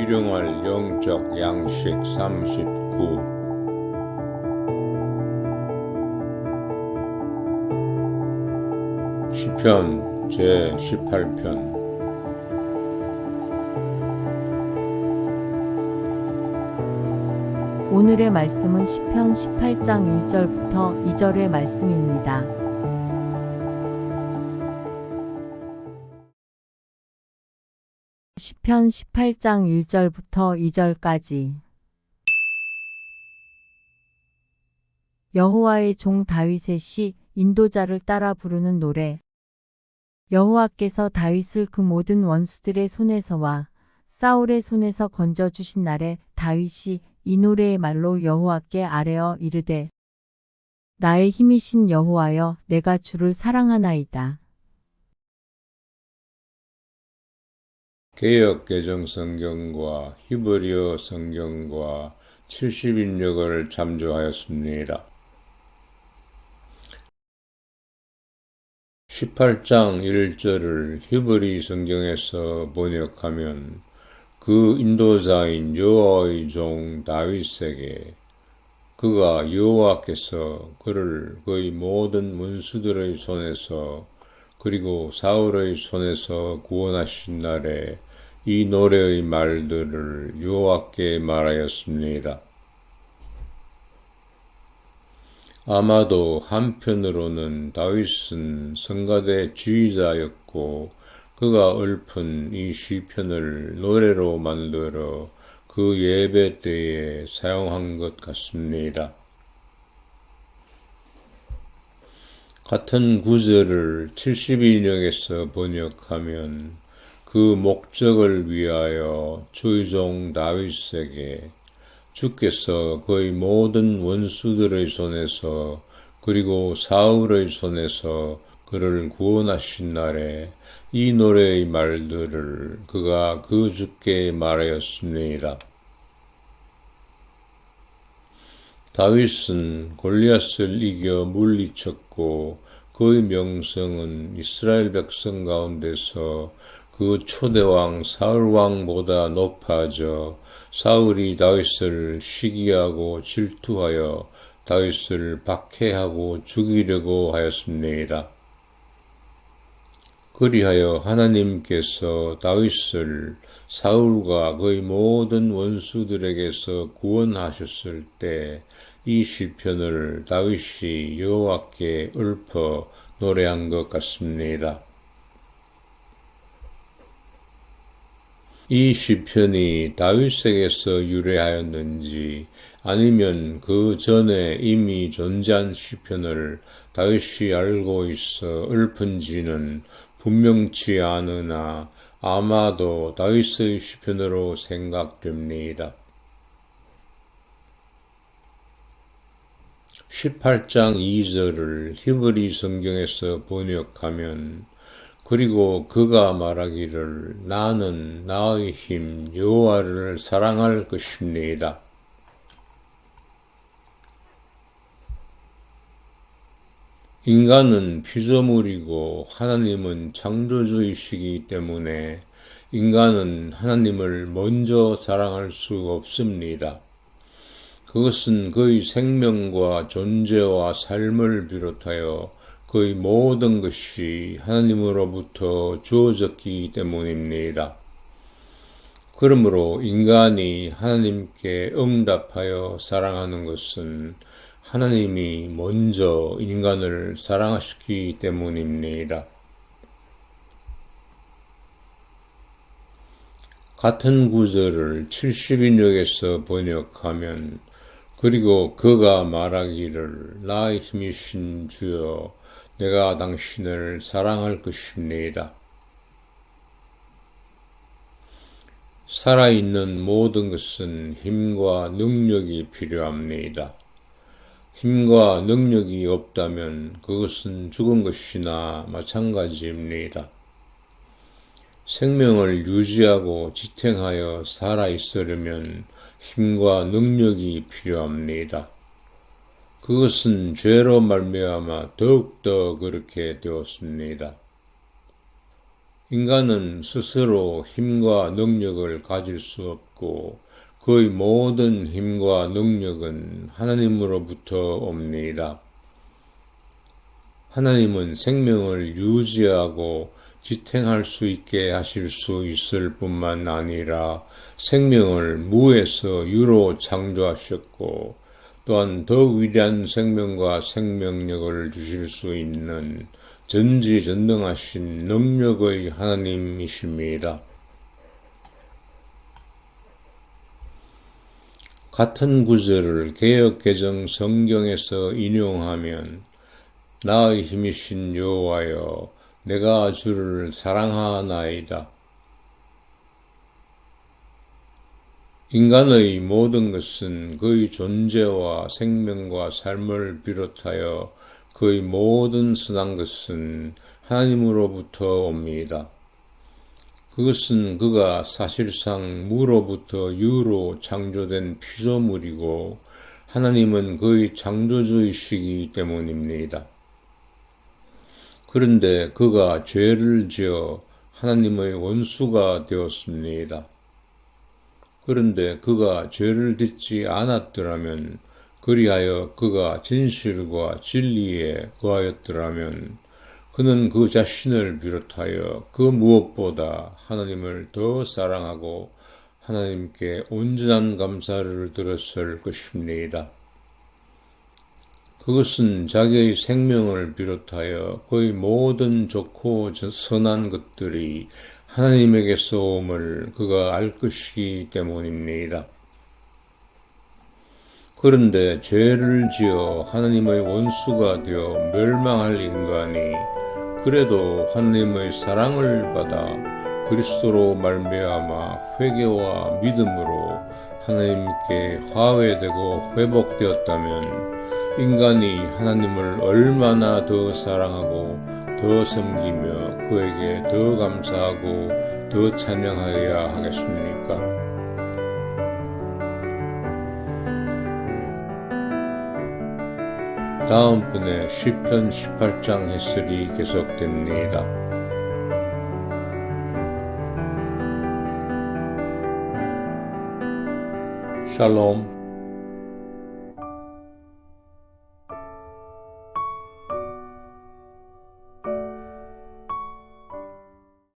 일용할 영적 양식 39 시편 제 18편 오늘의 말씀은 시편 18장 1절부터 2절의 말씀입니다. 시편 18장 1절부터 2절까지 여호와의 종 다윗의 시 인도자를 따라 부르는 노래 여호와께서 다윗을 그 모든 원수들의 손에서와 사울의 손에서 건져 주신 날에 다윗이 이 노래의 말로 여호와께 아뢰어 이르되 나의 힘이신 여호와여 내가 주를 사랑하나이다. 개역 개정 성경과 히브리어 성경과 70인역을 참조하였습니다. 18장 1절을 히브리 성경에서 번역하면 그 인도자인 여호와의 종 다윗에게 그가 여호와께서 그를 그의 모든 원수들의 손에서 그리고 사울의 손에서 구원하신 날에 이 노래의 말들을 여호와께 말하였습니다. 아마도 한편으로는 다윗은 성가대 지휘자였고 그가 읊은 이 시편을 노래로 만들어 그 예배 때에 사용한 것 같습니다. 같은 구절을 72년에서 번역하면 그 목적을 위하여 주의종 다윗에게 주께서 그의 모든 원수들의 손에서 그리고 사울의 손에서 그를 구원하신 날에 이 노래의 말들을 그가 그 주께 말하였습니다. 다윗은 골리앗을 이겨 물리쳤고 그의 명성은 이스라엘 백성 가운데서 그 초대왕 사울왕보다 높아져 사울이 다윗을 시기하고 질투하여 다윗을 박해하고 죽이려고 하였습니다. 그리하여 하나님께서 다윗을 사울과 그의 모든 원수들에게서 구원하셨을 때 이 시편을 다윗이 여호와께 읊어 노래한 것 같습니다. 이 시편이 다윗에게서 유래하였는지 아니면 그 전에 이미 존재한 시편을 다윗이 알고 있어 읊은지는 분명치 않으나 아마도 다윗의 시편으로 생각됩니다. 18장 2절을 히브리 성경에서 번역하면 그리고 그가 말하기를 나는 나의 힘 여호와를 사랑할 것입니다. 인간은 피조물이고 하나님은 창조주이시기 때문에 인간은 하나님을 먼저 사랑할 수 없습니다. 그것은 그의 생명과 존재와 삶을 비롯하여 그의 모든 것이 하나님으로부터 주어졌기 때문입니다. 그러므로 인간이 하나님께 응답하여 사랑하는 것은 하나님이 먼저 인간을 사랑하셨기 때문입니다. 같은 구절을 70인역에서 번역하면 그리고 그가 말하기를 나의 힘이신 주여 내가 당신을 사랑할 것입니다. 살아있는 모든 것은 힘과 능력이 필요합니다. 힘과 능력이 없다면 그것은 죽은 것이나 마찬가지입니다. 생명을 유지하고 지탱하여 살아 있으려면 힘과 능력이 필요합니다. 그것은 죄로 말미암아 더욱더 그렇게 되었습니다. 인간은 스스로 힘과 능력을 가질 수 없고 그의 모든 힘과 능력은 하나님으로부터 옵니다. 하나님은 생명을 유지하고 지탱할 수 있게 하실 수 있을 뿐만 아니라 생명을 무에서 유로 창조하셨고 또한 더 위대한 생명과 생명력을 주실 수 있는 전지전능하신 능력의 하나님이십니다. 같은 구절을 개혁개정 성경에서 인용하면 나의 힘이신 여호와여 내가 주를 사랑하나이다. 인간의 모든 것은 그의 존재와 생명과 삶을 비롯하여 그의 모든 선한 것은 하나님으로부터 옵니다. 그것은 그가 사실상 무로부터 유로 창조된 피조물이고 하나님은 그의 창조주이시기 때문입니다. 그런데 그가 죄를 지어 하나님의 원수가 되었습니다. 그런데 그가 죄를 짓지 않았더라면 그리하여 그가 진실과 진리에 거하였더라면 그는 그 자신을 비롯하여 그 무엇보다 하나님을 더 사랑하고 하나님께 온전한 감사를 들었을 것입니다. 그것은 자기의 생명을 비롯하여 그의 모든 좋고 선한 것들이 하나님에게서 옴을 그가 알 것이기 때문입니다. 그런데 죄를 지어 하나님의 원수가 되어 멸망할 인간이 그래도 하나님의 사랑을 받아 그리스도로 말미암아 회개와 믿음으로 하나님께 화해되고 회복되었다면 인간이 하나님을 얼마나 더 사랑하고 더 섬기며 그에게 더 감사하고 더 찬양하여야 하겠습니까? 다음번에 시편 18장 해설이 계속됩니다. 샬롬